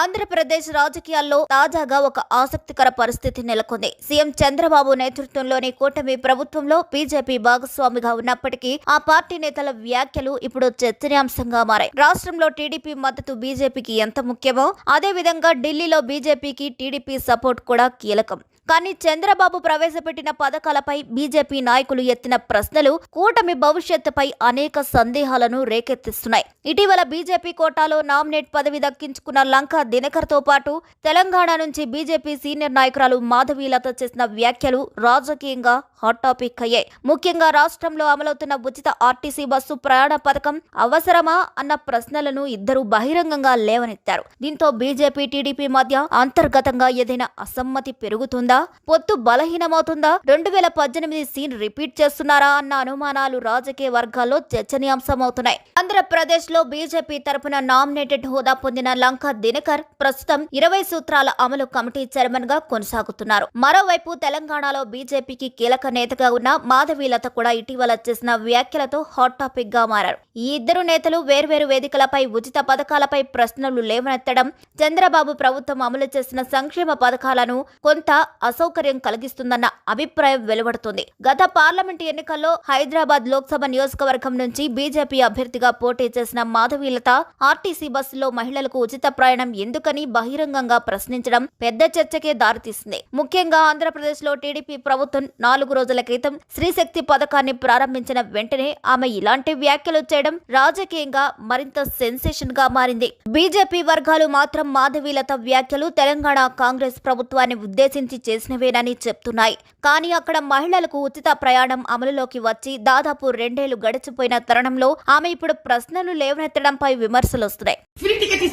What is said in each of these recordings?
ఆంధ్రప్రదేశ్ రాజకీయాల్లో తాజాగా ఒక ఆసక్తికర పరిస్థితి నెలకొంది. సీఎం చంద్రబాబు నేతృత్వంలోని కూటమి ప్రభుత్వంలో బీజేపీ భాగస్వామిగా ఉన్నప్పటికీ ఆ పార్టీ నేతల వ్యాఖ్యలు ఇప్పుడు చర్చనీయాంశంగా మారాయి. రాష్ట్రంలో టీడీపీ మద్దతు బీజేపీకి ఎంత ముఖ్యమో అదే విధంగా ఢిల్లీలో బీజేపీకి టీడీపీ సపోర్ట్ కూడా కీలకం. కానీ చంద్రబాబు ప్రవేశపెట్టిన పథకాలపై బీజేపీ నాయకులు ఎత్తిన ప్రశ్నలు కూటమి భవిష్యత్తుపై అనేక సందేహాలను రేకెత్తిస్తున్నాయి. ఇటీవల బీజేపీ కోటాలో నామినేట్ పదవి దక్కించుకున్న లంక దినకర్తో పాటు తెలంగాణ నుంచి బీజేపీ సీనియర్ నాయకురాలు మాధవీలత చేసిన వ్యాఖ్యలు రాజకీయంగా హాట్ టాపిక్ అయ్యాయి. ముఖ్యంగా రాష్ట్రంలో అమలవుతున్న ఉచిత ఆర్టీసీ బస్సు ప్రయాణ పథకం అవసరమా అన్న ప్రశ్నలను ఇద్దరు బహిరంగంగా లేవనెత్తారు. దీంతో బీజేపీ టీడీపీ మధ్య అంతర్గతంగా ఏదైనా అసమ్మతి పెరుగుతుందా? పొత్తు బలహీనమవుతుందా? రెండు వేల పద్దెనిమిది సీన్ రిపీట్ చేస్తున్నారా అన్న అనుమానాలు రాజకీయ వర్గాల్లో చర్చనీయాంశమవుతున్నాయి. ఆంధ్రప్రదేశ్లో బీజేపీ తరపున నామినేటెడ్ హోదా పొందిన లంక దినకర్ ప్రస్తుతం ఇరవై సూత్రాల అమలు కమిటీ చైర్మన్గా కొనసాగుతున్నారు. మరోవైపు తెలంగాణలో బీజేపీకి కీలక నేతగా ఉన్న మాధవీలత కూడా ఇటీవల చేసిన వ్యాఖ్యలతో హాట్ టాపిక్గా మారారు. ఈ ఇద్దరు నేతలు వేర్వేరు వేదికలపై ఉచిత పథకాలపై ప్రశ్నలు లేవనెత్తడం చంద్రబాబు ప్రభుత్వం అమలు చేసిన సంక్షేమ పథకాలను కొంత అసౌకర్యం కలిగిస్తుందన్న అభిప్రాయం వెలువడుతుంది. గత పార్లమెంట్ ఎన్నికల్లో హైదరాబాద్ లోక్సభ నియోజకవర్గం నుంచి బీజేపీ అభ్యర్థిగా పోటీ చేసిన మాధవీలత ఆర్టీసీ బస్సులో మహిళలకు ఉచిత ప్రయాణం ఎందుకని బహిరంగంగా ప్రశ్నించడం పెద్ద చర్చకే దారితీసింది. ముఖ్యంగా ఆంధ్రప్రదేశ్లో టీడీపీ ప్రభుత్వం నాలుగు రోజుల క్రితం శ్రీశక్తి పథకాన్ని ప్రారంభించిన వెంటనే ఆమె ఇలాంటి వ్యాఖ్యలు చేయడం రాజకీయంగా మరింత సెన్సేషన్గా మారింది. బీజేపీ వర్గాలు మాత్రం మాధవీలత వ్యాఖ్యలు తెలంగాణ కాంగ్రెస్ ప్రభుత్వాన్ని ఉద్దేశించి చేసినవేనని చెప్తున్నాయి. కానీ అక్కడ మహిళలకు ఉచిత ప్రయాణం అమలులోకి వచ్చి దాదాపు రెండేళ్ళు గడిచిపోయిన తరుణంలో ఆమె ఇప్పుడు ప్రశ్నలు లేవనెత్తడంపై విమర్శలు వస్తున్నాయి ఫ్రీ టికెట్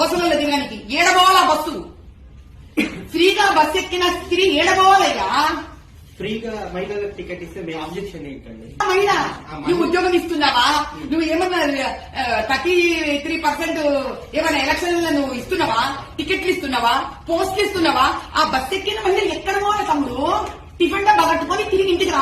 బస్సులలో దిగడానికి బస్సు? ఫ్రీగా ఎక్కిన స్త్రీ ఏడబోవాలయ్యా? ఫ్రీగా మహిళలకు టికెట్ ఇస్తే మీ ఆబ్జెక్షన్ ఏంటండి? మహిళ నువ్వు ఉద్యోగం ఇస్తున్నావా? నువ్వు ఏమన్నా థర్టీ త్రీ పర్సెంట్ ఏమైనా ఎలక్షన్ నువ్వు ఇస్తున్నావా? టికెట్లు ఇస్తున్నావా? పోస్టులు ఇస్తున్నావా? ఆ బస్ ఎక్కిన మహిళ ఎక్కడ పోవాలి తమ్ముడు? టిఫిన్ డబ్బా కట్టుకొని తిరిగి ఇంటికి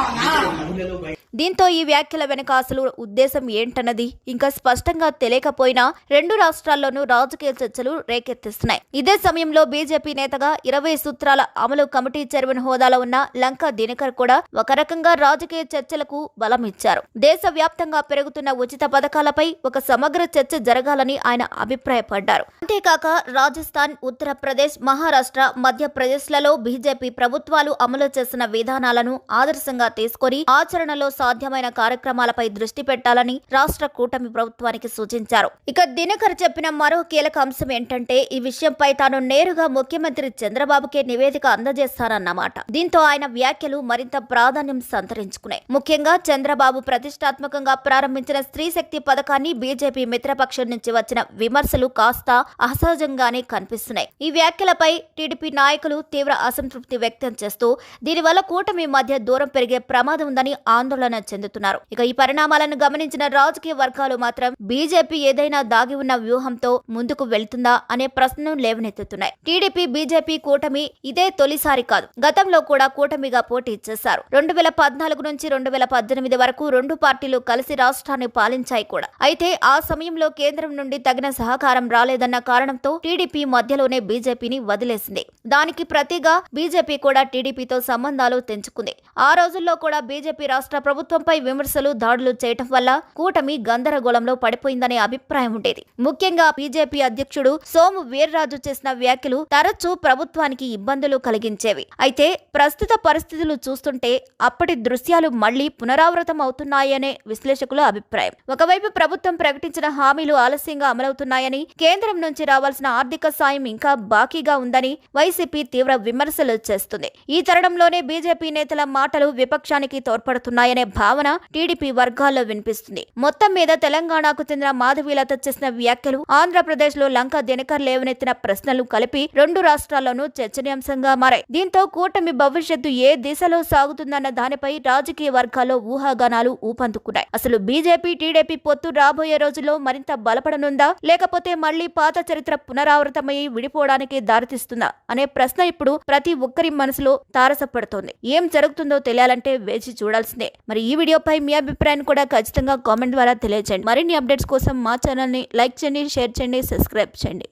బయట దీంతో ఈ వ్యాఖ్యల వెనుక అసలు ఉద్దేశం ఏంటన్నది ఇంకా స్పష్టంగా తెలియకపోయినా రెండు రాష్ట్రాల్లోనూ రాజకీయ చర్చలు రేకెత్తిస్తున్నాయి. ఇదే సమయంలో బీజేపీ నేతగా ఇరవై సూత్రాల అమలు కమిటీ చైర్మన్ హోదాలో ఉన్న లంకా దినకర్ కూడా ఒక రకంగా రాజకీయ చర్చలకు బలం ఇచ్చారు దేశవ్యాప్తంగా పెరుగుతున్న ఉచిత పథకాలపై ఒక సమగ్ర చర్చ జరగాలని ఆయన అభిప్రాయపడ్డారు. అంతేకాక రాజస్థాన్ ఉత్తరప్రదేశ్ మహారాష్ట్ర మధ్యప్రదేశ్లలో బీజేపీ ప్రభుత్వాలు అమలు చేసిన విధానాలను ఆదర్శంగా తీసుకొని ఆచరణలో సాధ్యమైన కార్యక్రమాలపై దృష్టి పెట్టాలని రాష్ట్ర కూటమి ప్రభుత్వానికి సూచించారు. ఇక దినకర్ చెప్పిన మరో కీలక అంశం ఏంటంటే ఈ విషయంపై తాను నేరుగా ముఖ్యమంత్రి చంద్రబాబుకే నివేదిక అందజేస్తానన్నమాట. దీంతో ఆయన వ్యాఖ్యలు మరింత ప్రాధాన్యం సంతరించుకున్నాయి. ముఖ్యంగా చంద్రబాబు ప్రతిష్టాత్మకంగా ప్రారంభించిన స్త్రీ శక్తి పథకాన్ని బీజేపీ మిత్రపక్షం నుంచి వచ్చిన విమర్శలు కాస్త అసహజంగానే కనిపిస్తున్నాయి. ఈ వ్యాఖ్యలపై టీడీపీ నాయకులు తీవ్ర అసంతృప్తి వ్యక్తం చేస్తూ దీనివల్ల కూటమి మధ్య దూరం పెరిగే ప్రమాదం ఉందని ఆందోళన చెందుతున్నారు. ఇక ఈ పరిణామాలను గమనించిన రాజకీయ వర్గాలు మాత్రం బీజేపీ ఏదైనా దాగి ఉన్న వ్యూహంతో ముందుకు వెళ్తుందా అనే ప్రశ్నను లేవనెత్తుతున్నాయి. టీడీపీ బీజేపీ కూటమి ఇదే తొలిసారి కాదు. గతంలో కూడా కూటమిగా పోటీ చేశారు. రెండు వేల పద్నాలుగు నుంచి రెండు వేల పద్దెనిమిది వరకు రెండు పార్టీలు కలిసి రాష్ట్రాన్ని పాలించాయి కూడా. అయితే ఆ సమయంలో కేంద్రం నుండి తగిన సహకారం రాలేదన్న కారణంతో టీడీపీ మధ్యలోనే బీజేపీని వదిలేసింది. దానికి ప్రతిగా బీజేపీ కూడా టీడీపీతో సంబంధాలు తెంచుకుంది. ఆ రోజుల్లో కూడా బీజేపీ రాష్ట్ర ప్రభుత్వం ప్రభుత్వంపై విమర్శలు దాడులు చేయటం వల్ల కూటమి గందరగోళంలో పడిపోయిందనే అభిప్రాయం ఉండేది. ముఖ్యంగా బీజేపీ అధ్యక్షుడు సోము వీర్రాజు చేసిన వ్యాఖ్యలు తరచూ ప్రభుత్వానికి ఇబ్బందులు కలిగించేవి. అయితే ప్రస్తుత పరిస్థితులు చూస్తుంటే అప్పటి దృశ్యాలు మళ్ళీ పునరావృతం అవుతున్నాయనే విశ్లేషకుల అభిప్రాయం. ఒకవైపు ప్రభుత్వం ప్రకటించిన హామీలు ఆలస్యంగా అమలవుతున్నాయని కేంద్రం నుంచి రావాల్సిన ఆర్థిక సాయం ఇంకా బాకీగా ఉందని వైసీపీ తీవ్ర విమర్శలు చేస్తుంది. ఈ తరుణంలోనే బీజేపీ నేతల మాటలు విపక్షానికి తోడ్పడుతున్నాయనే భావన టీడీపీ వర్గాల్లో వినిపిస్తుంది. మొత్తం మీద తెలంగాణకు చెందిన మాధవీలత చేసిన వ్యాఖ్యలు ఆంధ్రప్రదేశ్లో లంక దినకర్ లేవనెత్తిన ప్రశ్నలు కలిపి రెండు రాష్ట్రాల్లోనూ చర్చనీయాంశంగా మారాయి. దీంతో కూటమి భవిష్యత్తు ఏ దిశలో సాగుతుందన్న దానిపై రాజకీయ వర్గాల్లో ఊహాగానాలు ఊపందుకున్నాయి. అసలు బీజేపీ టీడీపీ పొత్తు రాబోయే రోజుల్లో మరింత బలపడనుందా? లేకపోతే మళ్ళీ పాత చరిత్ర పునరావృతమై విడిపోవడానికి దారితీస్తుందా? అనే ప్రశ్న ఇప్పుడు ప్రతి ఒక్కరి మనసులో తారసపడుతోంది. ఏం జరుగుతుందో తెలియాలంటే వేచి చూడాల్సిందే. మరి ఈ వీడియోపై మీ అభిప్రాయాన్ని కూడా ఖచ్చితంగా కామెంట్ ద్వారా తెలియచేయండి. మరిన్ని అప్డేట్స్ కోసం మా ఛానల్ని లైక్ చేయండి షేర్ చేయండి సబ్స్క్రైబ్ చేయండి.